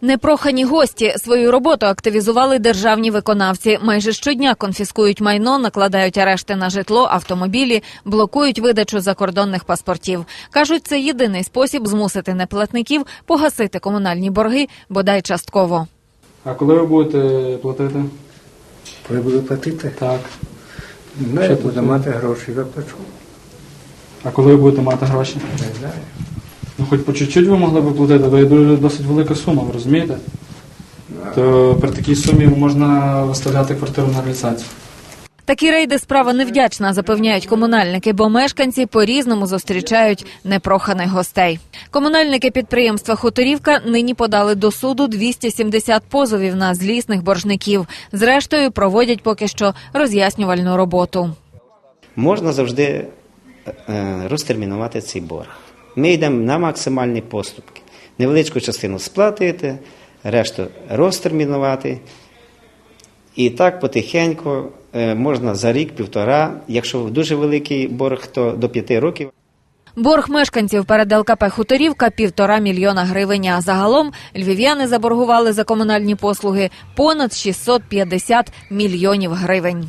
Непрохані гості свою роботу активізували державні виконавці. Майже щодня конфіскують майно, накладають арешти на житло, автомобілі, блокують видачу закордонних паспортів. кажуть, це єдиний спосіб змусити неплатників погасити комунальні борги, бодай частково. А коли ви будете платити? Коли буду платити, Так. ну, я буду мати гроші, заплачу. А коли ви будете мати гроші? Не знаю. Хоч по чуть-чуть ви могли б платити, то є досить велика сума, ви розумієте? То при такій сумі можна виставляти квартиру на реалізацію. Такі рейди справа невдячна, запевняють комунальники, бо мешканці по-різному зустрічають непроханих гостей. Комунальники підприємства Хуторівка нині подали до суду 270 позовів на злісних боржників. Зрештою, проводять поки що роз'яснювальну роботу. можна завжди е, розтермінувати цей борг. Ми йдемо на максимальні поступки. Невеличку частину сплатити, решту розтермінувати. І так потихеньку е, можна за рік-півтора, якщо дуже великий борг, то до п'яти років. Борг мешканців перед ЛКП Хуторівка півтора мільйона гривень. А загалом львів'яни заборгували за комунальні послуги понад 650 мільйонів гривень.